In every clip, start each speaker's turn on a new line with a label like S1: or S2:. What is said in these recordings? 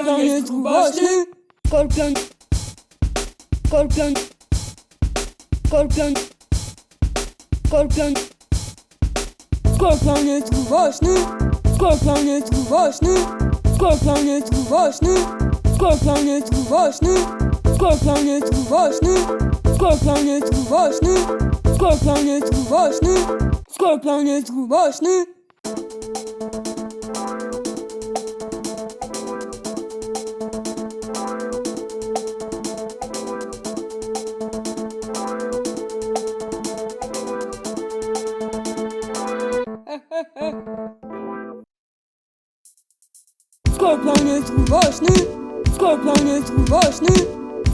S1: Skorpion jest grubaśny.
S2: Skorpion. Skorpion. Skorpion. Skorpion.
S1: Skorpion jest grubaśny. Skorpion jest grubaśny. Skorpion jest grubaśny. Skorpion jest grubaśny. Skorpion jest grubaśny. Skorpion jest grubaśny. Skorpion jest grubaśny. Skorpion jest grubaśny. Skorpion jest grubaśny. Skorpion jest grubaśny.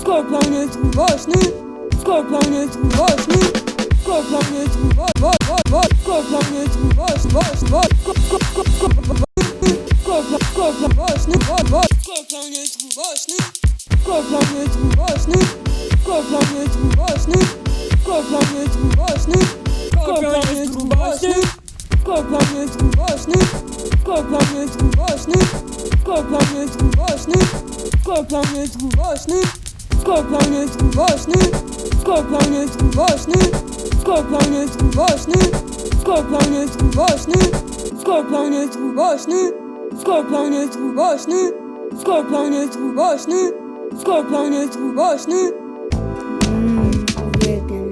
S1: Skorpion jest grubaśny. Skorpion jest grubaśny. Skorpion jest grubaśny. Skorpion jest grubaśny. Skorpion, właśnie, skorpion jest grubaśny. Skorpion jest grubaśny. Skorpion jest grubaśny. Skorpion jest grubaśny. Jest grubaśny. Skorpion jest grubaśny. Skorpion jest grubaśny. Skorpion jest grubaśny. Skorpion jest grubaśny. Skorpion jest grubaśny. Skorpion jest grubaśny. Skorpion jest grubaśny. Skorpion jest grubaśny. Skorpion jest grubaśny. Skorpion jest grubaśny. Skorpion jest grubaśny.
S2: Mmm, uwielbiam